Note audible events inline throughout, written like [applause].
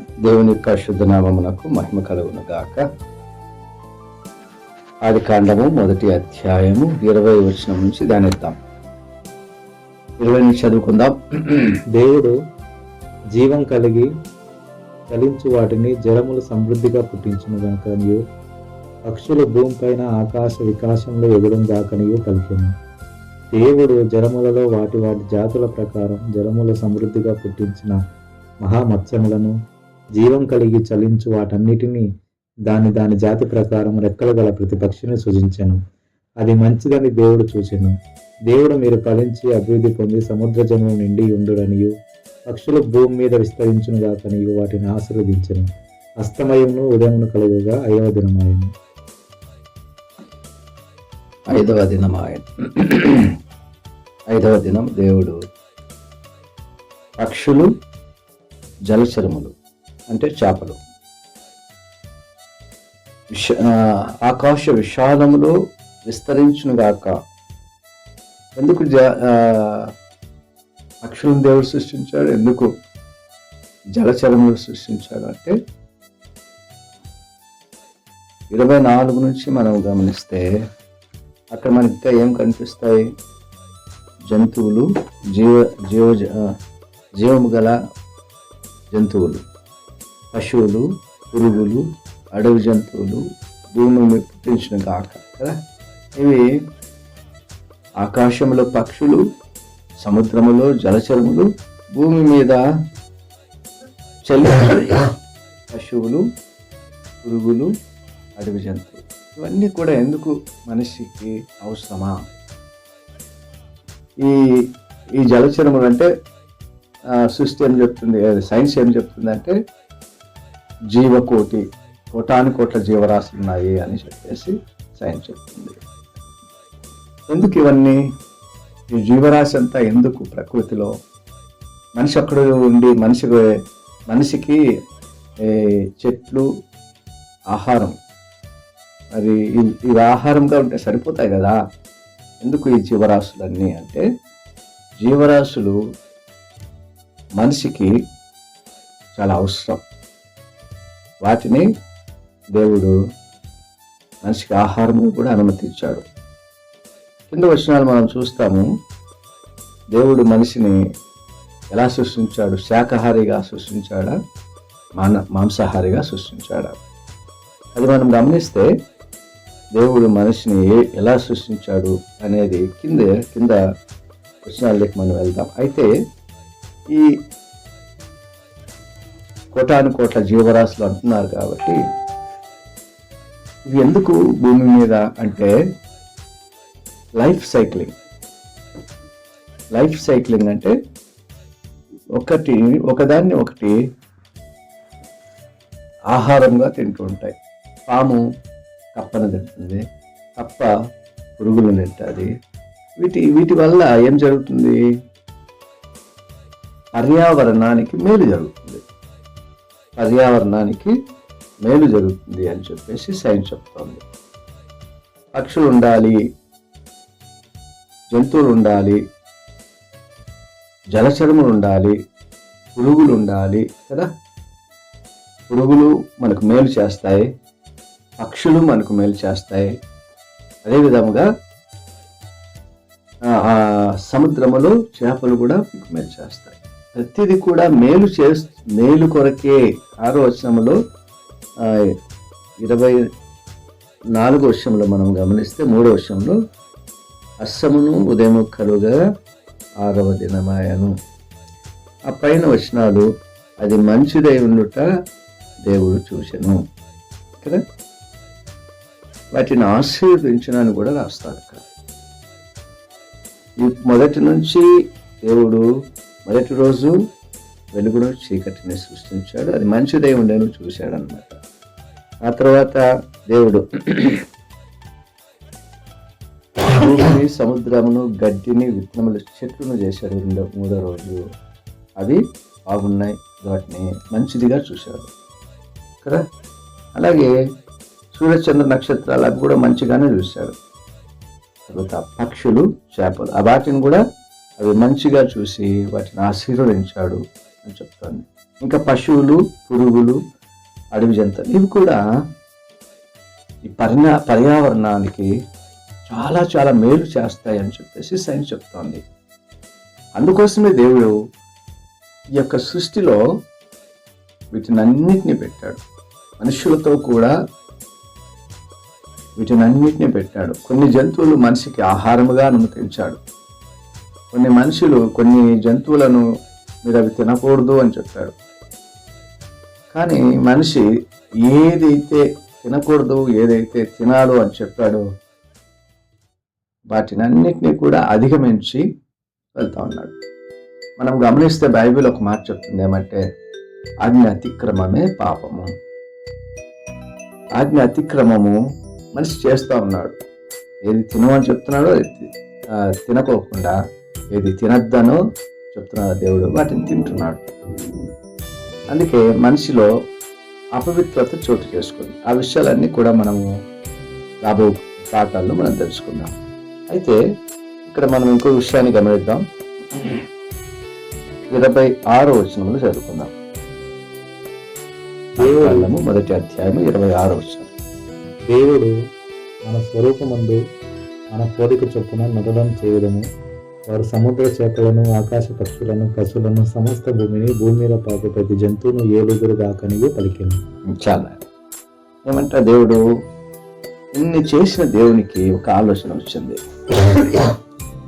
దేవుని యొక్క శుద్ధనామమునకు మహిమ కలుగును గాక. ఆది కాండము మొదటి అధ్యాయము ఇరవై వచనం నుంచి దానిద్దాం ఇరవై నుంచి చదువుకుందాం. దేవుడు జీవం కలిగి చలించు వాటిని జలములు సమృద్ధిగా పుట్టించును గాకనియు పక్షులు భూమిపైన ఆకాశ వికాసంలో ఎగుడం గాకనియు పలికెను. దేవుడు జలములలో వాటి వాటి జాతుల ప్రకారం జలములు సమృద్ధిగా పుట్టించిన మహామత్స్యములను జీవం కలిగి చలించు వాటన్నిటినీ దాని దాని జాతి ప్రకారం రెక్కలు గల ప్రతి పక్షిని అది మంచిదని దేవుడు చూచెను. దేవుడు మీరు ఫలించి అభివృద్ధి పొంది సముద్ర జనం నిండి ఉండుడనియు పక్షులు భూమి మీద విస్తరించును గాకనియు వాటిని ఆశీర్వదించను. అస్తమయమును ఉదయమును కలుగుగా ఐదవ దినమాయను. ఐదవ దినం ఐదవ దినం దేవుడు పక్షులు జలచరములు. అంటే చేపలు. విష ఆ, ఆకాశ విశాలములో విస్తరించునుగాక. ఎందుకు జ పక్షులను దేవుడు సృష్టించాడు? ఎందుకు జలచరములు సృష్టించాడు అంటే ఇరవై నాలుగు నుంచి మనం గమనిస్తే అక్కడ మనకి ఇంకా ఏం కనిపిస్తాయి? జంతువులు జీవ జీవ జీవము గల జంతువులు. పశువులు పురుగులు అడవి జంతువులు భూమి పుట్టించిన గాక కదా? ఇవి ఆకాశంలో పక్షులు సముద్రములో జలచరములు భూమి మీద చలి పశువులు పురుగులు అడవి జంతువులు. ఇవన్నీ కూడా ఎందుకు మనిషికి అవసరమా? ఈ ఈ జలచరములు అంటే సృష్టి ఏం చెప్తుంది అది సైన్స్ ఏం చెప్తుంది అంటే జీవకోటి కోటాను కోట్ల జీవరాశులు ఉన్నాయి అని చెప్పేసి సైన్స్ చెప్తుంది. ఎందుకు ఇవన్నీ? ఈ జీవరాశి అంతా ఎందుకు ప్రకృతిలో? మనిషి అక్కడ ఉండి మనిషి మనిషికి ఏ, చెట్లు ఆహారం. అది ఇవి ఆహారంగా ఉంటే సరిపోతాయి కదా? ఎందుకు ఈ జీవరాశులన్నీ అంటే జీవరాశులు మనిషికి చాలా అవసరం. వాటిని దేవుడు మనిషికి ఆహారము కూడా అనుమతించాడు. కింద వచనాలు మనం చూస్తాము. దేవుడు మనిషిని ఎలా సృష్టించాడు? శాకాహారిగా సృష్టించాడా? మాన మాంసాహారిగా సృష్టించాడా? అది మనం గమనిస్తే దేవుడు మనిషిని ఎలా సృష్టించాడు అనేది కింద కింద వచనాలకి మనం వెళ్దాం. అయితే ఈ కోటాను కోట్ల జీవరాశులు అంటున్నారు కాబట్టి ఇవి ఎందుకు భూమి మీద అంటే లైఫ్ సైక్లింగ్. లైఫ్ సైక్లింగ్ అంటే ఒకటి ఒకదాన్ని ఒకటి ఆహారంగా తింటూ ఉంటాయి. పాము కప్పను తింటుంది కప్ప పురుగులు తింటుంది. వీటి వీటి వల్ల ఏం జరుగుతుంది? పర్యావరణానికి మేలు జరుగుతుంది. పర్యావరణానికి మేలు జరుగుతుంది అని చెప్పేసి సైన్స్ చెప్తోంది. పక్షులు ఉండాలి జంతువులు ఉండాలి జలచరములు ఉండాలి పురుగులు ఉండాలి కదా? పురుగులు మనకు మేలు చేస్తాయి పక్షులు మనకు మేలు చేస్తాయి. అదేవిధంగా ఆ, సముద్రములో చేపలు కూడా మీకు మేలు చేస్తాయి. ప్రతిది కూడా మేలు చే మేలు కొరకే ఆరో వచనంలో ఆ, ఇరవై నాలుగో వర్షంలో మనం గమనిస్తే మూడో వర్షంలో అస్సమును ఉదయము కలుగా ఆరవ దినమాయను. ఆ పైన వచనాలు అది మంచిదై ఉండుట దేవుడు చూసెను కదా? వాటిని ఆశీర్వదించనని కూడా రాస్తాడు అక్కడ. మొదటి నుంచి దేవుడు మొదటి రోజు వెలుగును చీకటిని సృష్టించాడు. అది మంచిదే ఉండేను చూశాడు అనమాట ఆ తర్వాత దేవుడు భూమిని సముద్రమును గడ్డిని విత్తనములు చెట్లను చేశాడు. రెండో మూడో రోజు అవి బాగున్నాయి. వాటిని మంచిదిగా చూశాడు. కదా? అలాగే సూర్యచంద్ర నక్షత్రాలు అవి కూడా మంచిగానే చూశాడు. తర్వాత పక్షులు చేపలు. ఆ వాటిని కూడా అవి మంచిగా చూసి వాటిని ఆశీర్వదించాడు అని చెప్తాను. ఇంకా పశువులు పురుగులు అడవి జంతువులు ఇవి కూడా ఈ పరిణా పర్యావరణానికి చాలా చాలా మేలు చేస్తాయి అని చెప్పేసి సైన్స్ చెప్తోంది. అందుకోసమే దేవుడు ఈ యొక్క సృష్టిలో వీటినన్నిటిని పెట్టాడు. మనుషులతో కూడా వీటినన్నిటిని పెట్టాడు. కొన్ని జంతువులు మనిషికి ఆహారముగా అనుమతించాడు. కొన్ని మనుషులు కొన్ని జంతువులను మీరు అవి తినకూడదు అని చెప్పాడు. కానీ మనిషి ఏదైతే తినకూడదు ఏదైతే తినాలో అని చెప్పాడో వాటినన్నిటినీ కూడా అధిగమించి వెళ్తా ఉన్నాడు. మనం గమనిస్తే బైబిల్ ఒక మాట చెప్తుంది ఏమంటే ఆజ్ఞ అతిక్రమమే పాపము. ఆజ్ఞ అతిక్రమము మనిషి చేస్తూ ఉన్నాడు. ఏది తినమని చెప్తున్నాడో తినకోకుండా ఏది తినద్దనో చెప్తున్నాడు దేవుడు వాటిని తింటున్నాడు. అందుకే మనిషిలో అపవిత్రత చోటు చేసుకుంది. ఆ విషయాలన్నీ కూడా మనము రాబో పాఠాల్లో మనం తెలుసుకుందాం. అయితే ఇక్కడ మనం ఇంకో విషయాన్ని గమనిద్దాం. ఇరవై ఆరో వచనములు చదువుకుందాం. దేవుడు మొదటి అధ్యాయం ఇరవై ఆరో వచనం. దేవుడు మన స్వరూపమందు మన కోరిక చొప్పున నటడం చేయడము వారు సముద్ర చేపలను ఆకాశ పక్షులను పశువులను సమస్త భూమిని భూమి మీద పాకు ప్రతి జంతువును ఏలుగురుగా కనిగి పలికింది చాలా. ఏమంటా దేవుడు ఇన్ని చేసిన దేవునికి ఒక ఆలోచన వచ్చింది.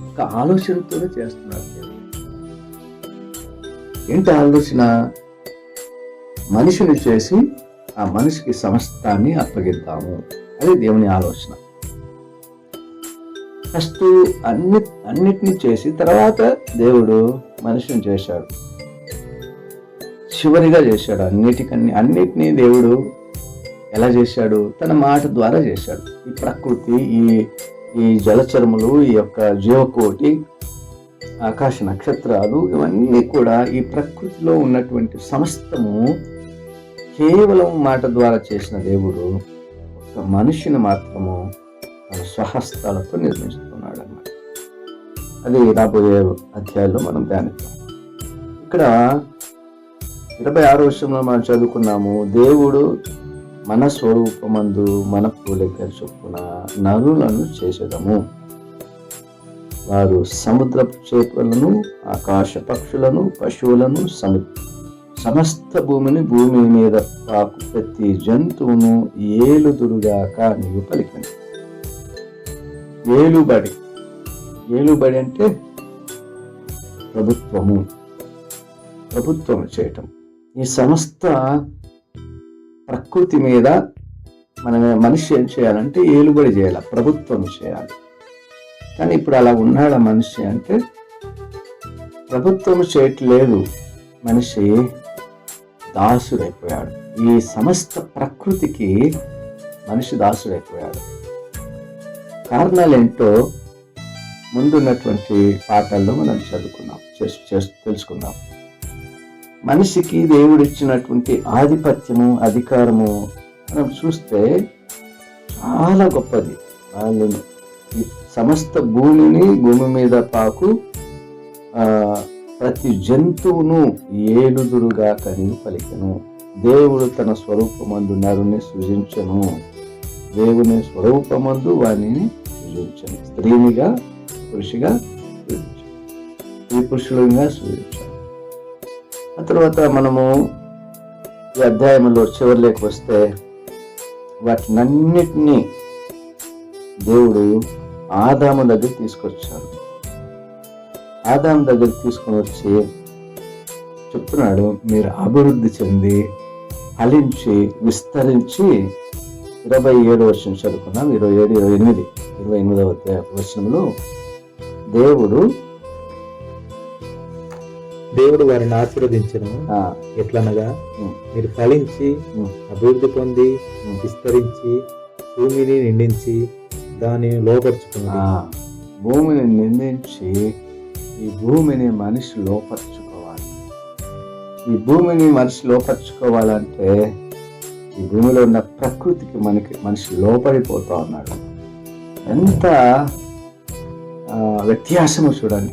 ఒక ఆలోచనతోనే చేస్తున్నారు ఏంటి ఆలోచన? మనిషిని చేసి ఆ మనిషికి సమస్తాన్ని అప్పగిద్దాము. అది దేవుని ఆలోచన. ఫస్ట్ అన్ని అన్నిటినీ చేసి తర్వాత దేవుడు మనిషిని చేశాడు. చివరిగా చేశాడు అన్నిటికన్నీ అన్నిటినీ దేవుడు ఎలా చేశాడు? తన మాట ద్వారా చేశాడు. ఈ ప్రకృతి ఈ ఈ జలచరములు ఈ యొక్క జీవకోటి ఆకాశ నక్షత్రాలు ఇవన్నీ కూడా ఈ ప్రకృతిలో ఉన్నటువంటి సమస్తము కేవలం మాట ద్వారా చేసిన దేవుడు ఒక మనిషిని మాత్రము స్వహస్తాలతో నిర్మిస్తున్నాడు అన్నమాట అది రాబోయే అధ్యాయంలో మనం ధ్యానిద్దాం. ఇక్కడ ఇరవై ఆరో వర్షంలో మనం చదువుకున్నాము దేవుడు మన స్వరూపమందు మన పోలిక చొప్పున నరులను చేసేదము. వారు సముద్రపు చేపలను ఆకాశ పక్షులను పశువులను సము సమస్త భూమిని భూమి మీద పాకు ప్రతి జంతువును ఏలుదురుగాక నీవు పలికండి ఏలుబడి ఏలుబడి అంటే ప్రభుత్వము. ప్రభుత్వం చేయటం. ఈ సమస్త ప్రకృతి మీద మన మనిషి ఏం చేయాలంటే ఏలుబడి చేయాలి ప్రభుత్వం చేయాలి. కానీ ఇప్పుడు అలా ఉన్నాడా మనిషి అంటే ప్రభుత్వం చేయట్లేదు మనిషి దాసుడైపోయాడు. ఈ సమస్త ప్రకృతికి మనిషి దాసుడైపోయాడు. కారణాలు ఏంటో ముందున్నటువంటి పాఠాల్లో మనం చదువుకున్నాం చేసు తెలుసుకుందాం. మనిషికి దేవుడిచ్చినటువంటి ఆధిపత్యము అధికారము మనం చూస్తే చాలా గొప్పది. వాళ్ళు సమస్త భూమిని భూమి మీద పాకు ఆ, ప్రతి జంతువును ఏలుదురుగా కని పలికను. దేవుడు తన స్వరూపమందు నరుని సృజించను. దేవుని స్వరూపమందు వాణిని సృజించను స్త్రీనిగా పురుషిగా సృజించను స్త్రీ పురుషులుగా సృజించాడు. ఆ తర్వాత మనము ఈ అధ్యాయంలో చివరిలోకి వస్తే వాటినన్నిటినీ దేవుడు ఆదాము దగ్గర తీసుకొచ్చాడు. ఆదాము దగ్గర తీసుకొని వచ్చి చెప్తున్నాడు మీరు అభివృద్ధి చెంది ఫలించి విస్తరించి ఇరవై ఏడు వర్షం చదువుకున్నాం. ఇరవై ఏడు ఇరవై ఎనిమిది ఇరవై ఎనిమిదవ వర్షంలో దేవుడు దేవుడు వారిని ఆశీర్వదించను. ఎట్లనగా మీరు ఫలించి అభివృద్ధి పొంది విస్తరించి భూమిని నిండించి దానిని లోపరుచుకున్నది. ఆ, భూమిని నిందించి ఈ భూమిని మనిషి లోపరుచుకోవాలి. ఈ భూమిని మనిషి లోపరుచుకోవాలంటే ఈ భూమిలో ఉన్న ప్రకృతికి మనకి మనిషి లోపడిపోతా ఉన్నాడు. ఎంత ఆ, వ్యత్యాసము చూడండి.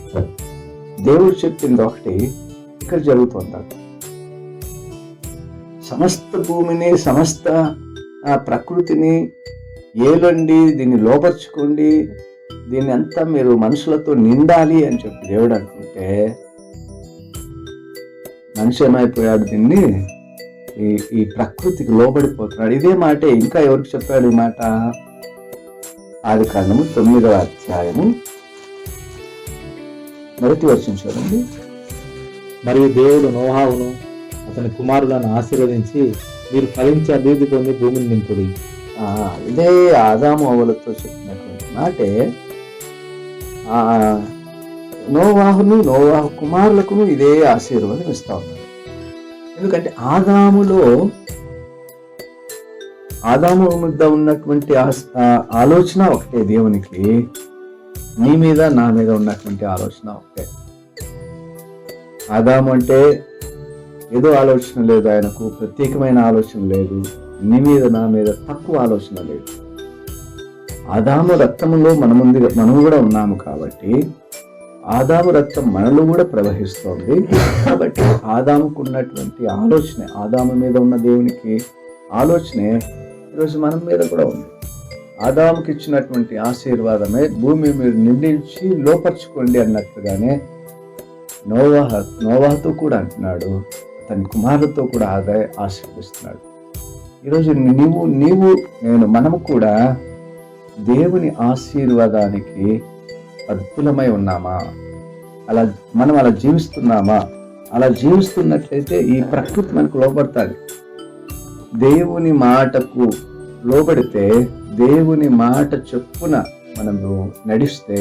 దేవుడు చెప్పింది ఒకటి ఇక్కడ జరుగుతుంది సమస్త భూమిని సమస్త ఆ, ప్రకృతిని ఏలండి దీన్ని లోపరుచుకోండి దీన్ని అంతా మీరు మనుషులతో నిండాలి అని చెప్పి దేవుడు అనుకుంటే మనిషి ఏమైపోయాడు దీన్ని? ఈ ప్రకృతికి లోబడిపోతున్నాడు. ఇదే మాటే ఇంకా ఎవరికి చెప్పాడు ఈ మాట? ఆది కాండము తొమ్మిదవ అధ్యాయము. మొదటి వచ్చిన చూడండి. మరియు దేవుడు నోహావును అతని కుమారులను ఆశీర్వదించి మీరు ఫలించి అభివృద్ధి పొంది భూమిని నింపుడి. ఆ, ఇదే ఆదాము అవలతో చెప్పినటువంటి మాటే. ఆ, నోవాహును నోవాహు కుమారులకును ఇదే ఆశీర్వాదం ఇస్తా ఉన్నాడు. ఎందుకంటే ఆదాములో ఆదాము మీద ఉన్నటువంటి ఆలోచన ఒకటే దేవునికి. నీ మీద నా మీద ఉన్నటువంటి ఆలోచన ఒకటే. ఆదాము అంటే ఏదో ఆలోచన లేదు ఆయనకు ప్రత్యేకమైన ఆలోచన లేదు. నీ మీద నా మీద తక్కువ ఆలోచన లేదు. ఆదాము రక్తములో మనముంది మనం కూడా ఉన్నాము కాబట్టి ఆదాము రక్తం మనలో కూడా ప్రవహిస్తోంది. కాబట్టి ఆదాముకు ఉన్నటువంటి ఆలోచన ఆదాము మీద ఉన్న దేవునికి ఆలోచనే ఈరోజు మనం మీద కూడా ఉంది. ఆదాముకి ఇచ్చినటువంటి ఆశీర్వాదమే భూమి మీరు నిండించి లోపరుచుకోండి అన్నట్లుగానే నోవాహ నోవాహతో కూడా అంటున్నాడు. అతని కుమారులతో కూడా ఆదాయ ఆశీర్వదిస్తున్నాడు. ఈరోజు నీవు నీవు నేను మనము కూడా దేవుని ఆశీర్వాదానికి అద్భుతమై ఉన్నామా? అలా మనం అలా జీవిస్తున్నామా? అలా జీవిస్తున్నట్లయితే ఈ ప్రకృతి మనకు లోపడుతుంది దేవుని మాటకు లోబడితే దేవుని మాట చొప్పున మనము నడిస్తే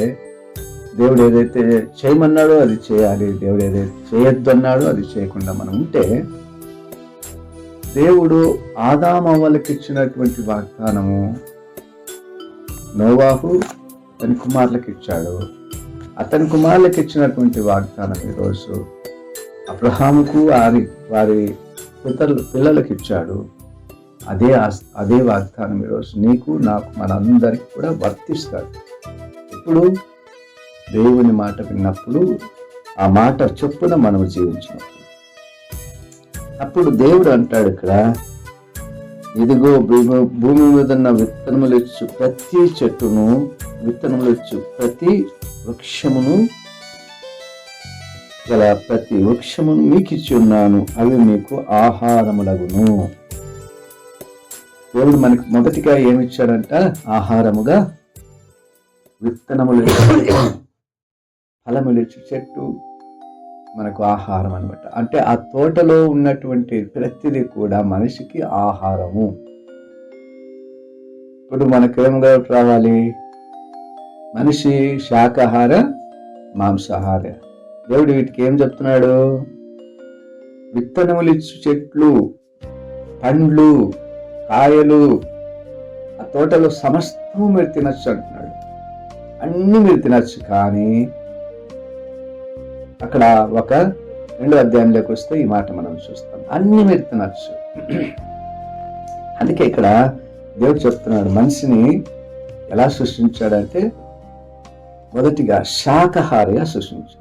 దేవుడు ఏదైతే చేయమన్నాడో అది చేయాలి దేవుడు ఏదైతే చేయొద్దు అన్నాడో అది చేయకుండా మనం ఉంటే దేవుడు ఆదామవ్వలకి ఇచ్చినటువంటి వాగ్దానము నోవాహు అతని కుమారులకు ఇచ్చాడు. అతని కుమారులకు ఇచ్చినటువంటి వాగ్దానం ఈరోజు అబ్రహాముకు వారి వారి పితరులు పిల్లలకు ఇచ్చాడు. అదే అదే వాగ్దానం ఈరోజు నీకు నాకు మనందరికి కూడా వర్తిస్తాడు. ఇప్పుడు దేవుని మాట విన్నప్పుడు ఆ మాట చొప్పున మనము జీవించినప్పుడు. అప్పుడు దేవుడు అంటాడు ఇక్కడ ఇదిగో భూమి భూమి మీద ఉన్న విత్తనములు ఇచ్చు ప్రతి చెట్టును విత్తనములొచ్చు ప్రతి వృక్షమును గల ప్రతి వృక్షమును మీకు ఇచ్చి ఉన్నాను. అవి మీకు ఆహారములగును. దేవుడు మనకి మొదటిగా ఏమిచ్చాడంట? ఆహారముగా విత్తనములు ఫలములు చెట్టు మనకు ఆహారం అనమాట అంటే ఆ తోటలో ఉన్నటువంటి ప్రతిదీ కూడా మనిషికి ఆహారము. ఇప్పుడు మనకేముగా రావాలి? మనిషి శాకాహార మాంసాహార. దేవుడు వీటికి ఏం చెప్తున్నాడు? విత్తనములిచ్చు చెట్లు పండ్లు కాయలు ఆ తోటలో సమస్తము మీరు తినచ్చు అంటున్నాడు. అన్ని మీరు తినచ్చు కానీ అక్కడ ఒక రెండో అధ్యాయంలోకి వస్తే ఈ మాట మనం చూస్తాం. అన్ని మీరు తినచ్చు. అందుకే ఇక్కడ దేవుడు చెప్తున్నాడు మనిషిని ఎలా సృష్టించాడంటే మొదటిగా శాకాహారిగా సృష్టించాడు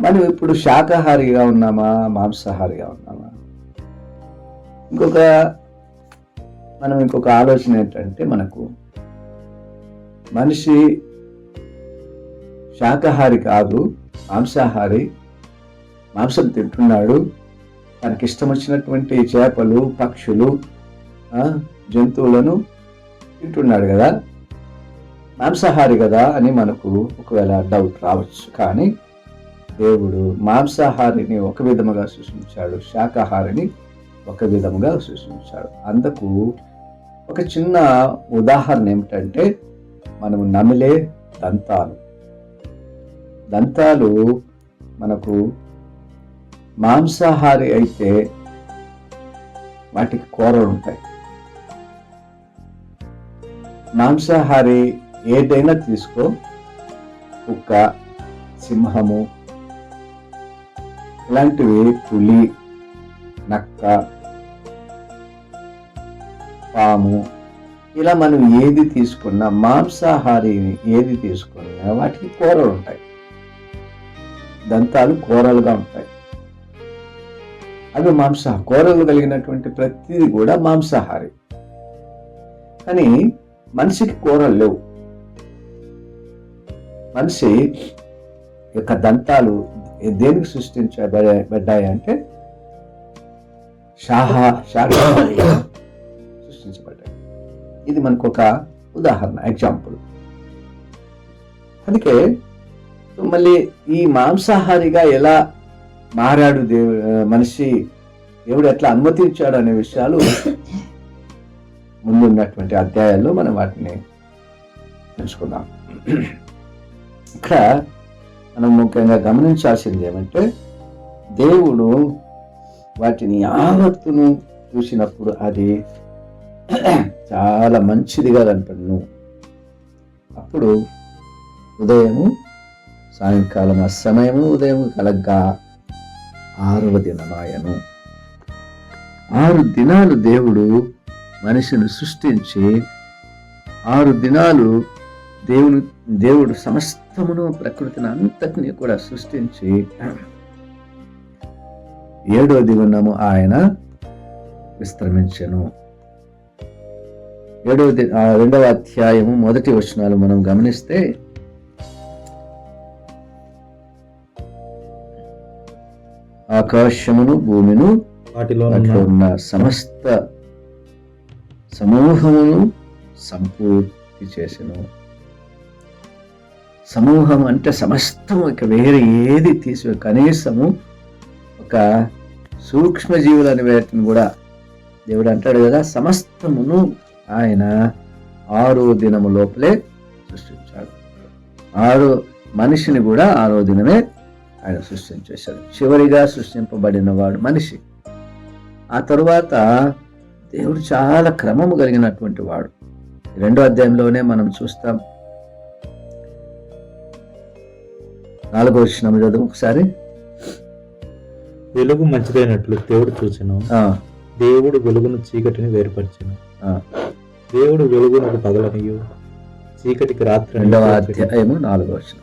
మనం ఇప్పుడు శాకాహారిగా ఉన్నామా మాంసాహారిగా ఉన్నామా? ఇంకొక మనం ఇంకొక ఆలోచన ఏంటంటే మనకు మనిషి శాకాహారి కాదు మాంసాహారి మాంసం తింటున్నాడు తనకి ఇష్టం వచ్చినటువంటి చేపలు పక్షులు ఆ, జంతువులను తింటున్నాడు కదా? మాంసాహారి కదా అని మనకు ఒకవేళ డౌట్ రావచ్చు. కానీ దేవుడు మాంసాహారిని ఒక విధముగా సృష్టించాడు. శాకాహారిని ఒక విధముగా సృష్టించాడు. అందుకు ఒక చిన్న ఉదాహరణ ఏమిటంటే మనము నమిలే దంతాలు. దంతాలు మనకు మాంసాహారి అయితే వాటికి కూరలు ఉంటాయి. మాంసాహారి ఏదైనా తీసుకో. కుక్క సింహము ఇలాంటివి పులి నక్క పాము ఇలా మనం ఏది తీసుకున్నా మాంసాహారి ఏది తీసుకున్నా వాటికి కూరలు ఉంటాయి. దంతాలు కూరలుగా ఉంటాయి. అవి మాంసాహ కూరలు కలిగినటువంటి ప్రతిదీ కూడా మాంసాహారి. కానీ మనిషికి కూరలు లేవు. మనిషి యొక్క దంతాలు దేనికి సృష్టించబడ్డాయి అంటే షాహా సృష్టించబడ్డాయి. ఇది మనకు ఒక ఉదాహరణ ఎగ్జాంపుల్ అందుకే మళ్ళీ ఈ మాంసాహారిగా ఎలా మారాడు దేవు మనిషి దేవుడు ఎట్లా అనుమతించాడు అనే విషయాలు ముందున్నటువంటి అధ్యాయాల్లో మనం వాటిని తెలుసుకుందాం. ఇక్కడ మనం ముఖ్యంగా గమనించాల్సింది ఏమంటే దేవుడు వాటిని యావత్తును చూసినప్పుడు అది చాలా మంచిదిగా కనపడును. అప్పుడు ఉదయము సాయంకాలం అసమయము ఉదయం కలగ్గా ఆరవ దినమాయను. ఆరు దినాలు దేవుడు మనిషిని సృష్టించి ఆరు దినాలు దేవుని దేవుడు సమస్త సమస్తమును ప్రకృతిని అంతటిని కూడా సృష్టించి ఏడో దిగున్నము ఆయన విశ్రమించెను ఏడవ ది- రెండవ అధ్యాయము మొదటి వచనాలు మనం గమనిస్తే ఆకాశమును భూమిను వాటిలో ఉన్న సమస్త సమూహమును సంపూర్తి చేసెను. సమూహం అంటే సమస్తము ఇక వేరే ఏది తీసి కనీసము ఒక సూక్ష్మజీవులు అనే వేటిని కూడా దేవుడు అంటాడు కదా సమస్తమును ఆయన ఆరో దినము లోపలే సృష్టించాడు. ఆరో మనిషిని కూడా ఆరో దినమే ఆయన సృష్టించేశాడు. చివరిగా సృష్టింపబడిన వాడు మనిషి. ఆ తరువాత దేవుడు చాలా క్రమము కలిగినటువంటి వాడు. రెండో అధ్యాయంలోనే మనం చూస్తాం నాలుగో వచ్చిన చదువు ఒకసారి. వెలుగు మంచిదైనట్లు దేవుడు చూచెను. ఆ, దేవుడు వెలుగును చీకటిని వేరుపరిచెను. ఆ. దేవుడు వెలుగునకు పగలనియు చీకటికి రాత్రి రెండవ అధ్యాయము నాలుగో వచ్చిన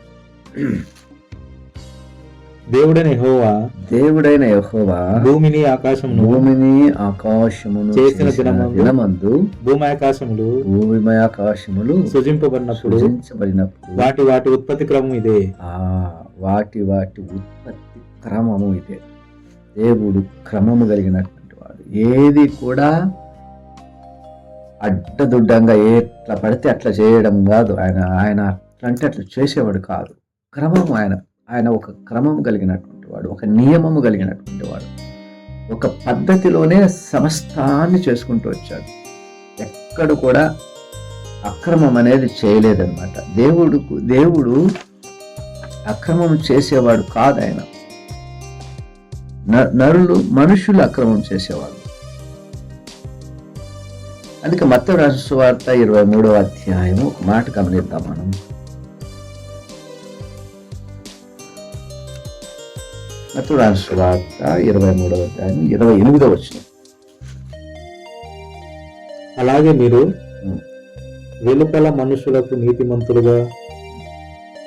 దేవుడైన యెహోవా దేవుడైన యెహోవా భూమిని ఆకాశమును భూమిని ఆకాశమును చేసిన దినమందు దినమందు భూమి ఆకాశములు భూమి ఆకాశములు సృజింపబడినప్పుడు సృజించబడినప్పుడు వాటి వాటి ఉత్పత్తి క్రమం ఇదే. ఆ వాటి వాటి ఉత్పత్తి క్రమము ఇదే. దేవుడు క్రమము కలిగినటువంటి వాడు. ఏది కూడా అడ్డదుడ్డంగా ఎట్లా పడితే అట్లా చేయడం కాదు. ఆయన ఆయన అట్లా అంటే అట్లా చేసేవాడు కాదు. క్రమం ఆయన. ఆయన ఒక క్రమం కలిగినటువంటి వాడు ఒక నియమము కలిగినటువంటి వాడు. ఒక పద్ధతిలోనే సమస్తాన్ని చేసుకుంటూ వచ్చాడు. ఎక్కడ కూడా అక్రమం అనేది చేయలేదన్నమాట. దేవుడు దేవుడు అక్రమం చేసేవాడు కాదు ఆయన. న- నరులు మనుషులు అక్రమం చేసేవాడు అందుకే మత్త రాసు వార్త ఇరవై మూడవ అధ్యాయం ఒక మాట గమనిద్దాం మనం. మత్త రాసు వార్త ఇరవై మూడవ అధ్యాయం ఇరవై ఎనిమిదవ వచ్చిన అలాగే మీరు. వెలుపల మనుషులకు నీతిమంతులుగా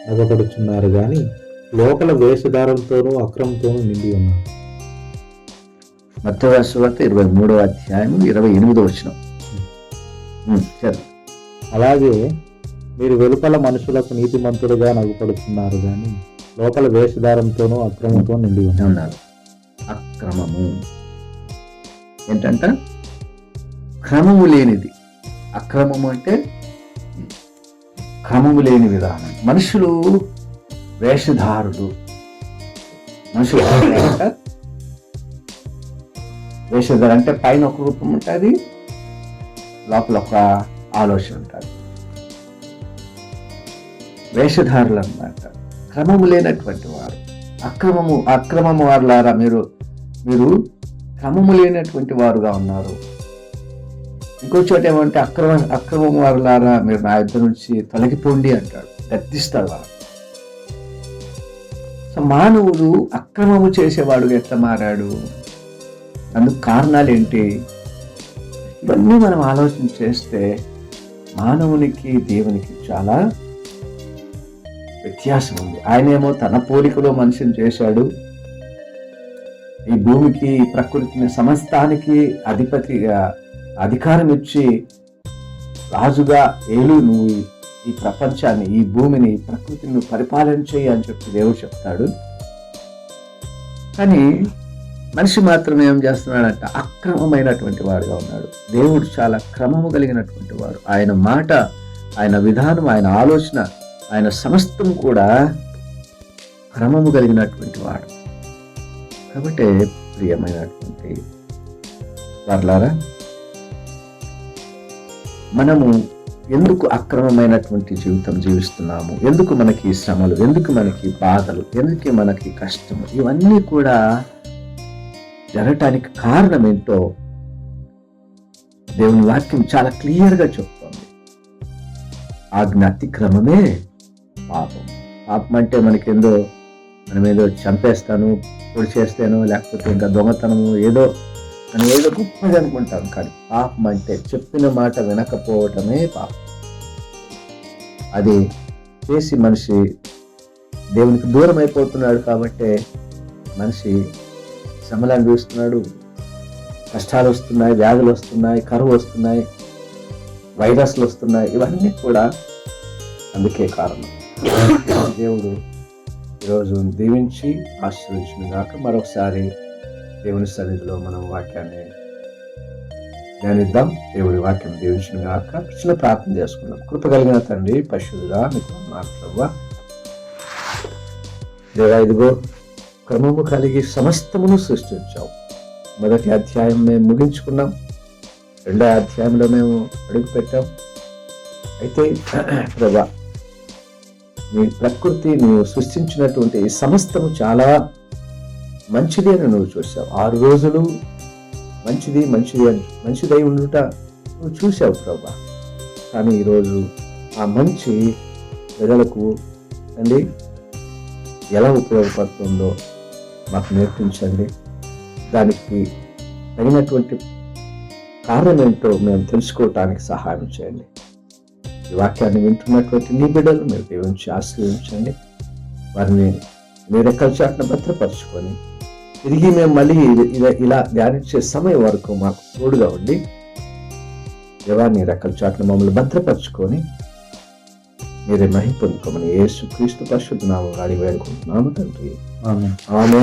అగపడుచున్నారు గాని లోపల వేషధారంతోనూ అక్రమంతోనూ నిండి ఉన్నారు. మత్త రాసు వార్త ఇరవై మూడవ అధ్యాయం ఇరవై ఎనిమిదవ వచ్చిన అలాగే మీరు వెలుపల మనుషులకు నీతిమంతులుగా నగుపడుతున్నారు గాని లోపల వేషధారంతోనూ అక్రమంతో నిండి ఉన్నారు. అక్రమము. ఏంటంట? క్రమము లేనిది. అక్రమము అంటే క్రమము లేని విధానం. మనుషులు వేషధారులు. మనుషులు వేషధారు అంటే పైన ఒక రూపం ఉంటుంది లోపల ఒక ఆలోచన ఉంటుంది. వేషధారులు అన్నమాట. క్రమము లేనటువంటి వారు. అక్రమము అక్రమము వారులారా మీరు మీరు క్రమము లేనటువంటి వారుగా ఉన్నారు. ఇంకో చోట ఏమంటే అక్రమ అక్రమం వారులారా మీరు నా ఇద్దరు నుంచి తొలగిపోండి అంటాడు. గద్దిస్తాడు వారు సో మానవుడు అక్రమము చేసేవాడు ఎట్లా మారాడు? అందుకు కారణాలు ఏంటి? ఇవన్నీ మనం ఆలోచన చేస్తే మానవునికి దేవునికి చాలా వ్యత్యాసం ఉంది ఆయనేమో తన పోలికలో మనిషిని చేశాడు. ఈ భూమికి ప్రకృతిని సమస్తానికి అధిపతిగా అధికారం ఇచ్చి రాజుగా ఏలు నువ్వు ఈ- ప్రపంచాన్ని ఈ భూమిని ప్రకృతిని పరిపాలన చేయి అని చెప్పి దేవుడు చెప్తాడు. కానీ మనిషి మాత్రం ఏం చేస్తున్నాడంట? అక్రమమైనటువంటి వాడుగా ఉన్నాడు. దేవుడు చాలా క్రమము కలిగినటువంటి వాడు. ఆయన మాట ఆయన విధానం ఆయన ఆలోచన ఆయన సమస్తం కూడా క్రమము కలిగినటువంటి వాడు. కాబట్టి ప్రియమైనటువంటి వర్లారా మనము ఎందుకు అక్రమమైనటువంటి జీవితం జీవిస్తున్నాము? ఎందుకు మనకి శ్రమలు? ఎందుకు మనకి బాధలు? ఎందుకు మనకి కష్టము? ఇవన్నీ కూడా జరగటానికి కారణం ఏంటో దేవుని వాక్యం చాలా క్లియర్గా చెప్తోంది. ఆజ్ఞ అతిక్రమమే పాపం. పాపం అంటే మనకేందో మనం ఏదో చంపేస్తాను పొడి చేస్తాను లేకపోతే ఇంకా దొంగతనము ఏదో మనం ఏదో గొప్పది అనుకుంటాం కానీ పాపం అంటే చెప్పిన మాట వినకపోవటమే పాపం. అది చేసి మనిషి దేవునికి దూరం అయిపోతున్నాడు కాబట్టి మనిషి శ్రమలు అనుభవిస్తున్నాడు కష్టాలు వస్తున్నాయి వ్యాధులు వస్తున్నాయి కరువు వస్తున్నాయి వైరస్లు వస్తున్నాయి ఇవన్నీ కూడా అందుకే కారణం. దేవుడు ఈరోజు దీవించి ఆశ్రయించిన గాక మరొకసారి దేవుని సన్నిధిలో మనం వాక్యాన్ని ధ్యానిద్దాం. దేవుడి వాక్యం దీవించిన గాక చిన్న ప్రార్థన చేసుకుందాం. కృప కలిగిన తండ్రి పశువుగా మీకు మాట్లాడవా దేవా ఇదిగో క్రమము కలిగి సమస్తమును సృష్టించావు. మొదటి అధ్యాయం మేము ముగించుకున్నాం. రెండో అధ్యాయంలో మేము అడుగు పెట్టాం అయితే [clears throat] ప్రభా నీ ప్రకృతి నువ్వు సృష్టించినటువంటి ఈ సమస్తము చాలా మంచిది అని నువ్వు చూసావు ఆరు రోజులు మంచిది మంచిది అని మంచిదై ఉండుట నువ్వు చూసావు ప్రభా. కానీ ఈరోజు ఆ మంచి ప్రజలకు అండి ఎలా ఉపయోగపడుతుందో మాకు నేర్పించండి. దానికి తగినటువంటి కారణం ఏంటో మేము తెలుసుకోవటానికి సహాయం చేయండి. ఈ వాక్యాన్ని వింటున్నటువంటి నీ బిడ్డలు మీరు దీవించి ఆశీర్వించండి వారిని మీ రెక్కల చాటున భద్రపరచుకొని తిరిగి మేము మళ్ళీ ఇలా ఇలా ధ్యానించే సమయం వరకు మాకు తోడుగా ఉండి దేవాన్ని రెక్కల చాటున మమ్మల్ని భద్రపరచుకొని మీరే మహిం పొందుకోమని యేసు క్రీస్తు పరిశుద్ధ నామం అడిగి వేడుకుంటున్నాము తండ్రి. ఆమె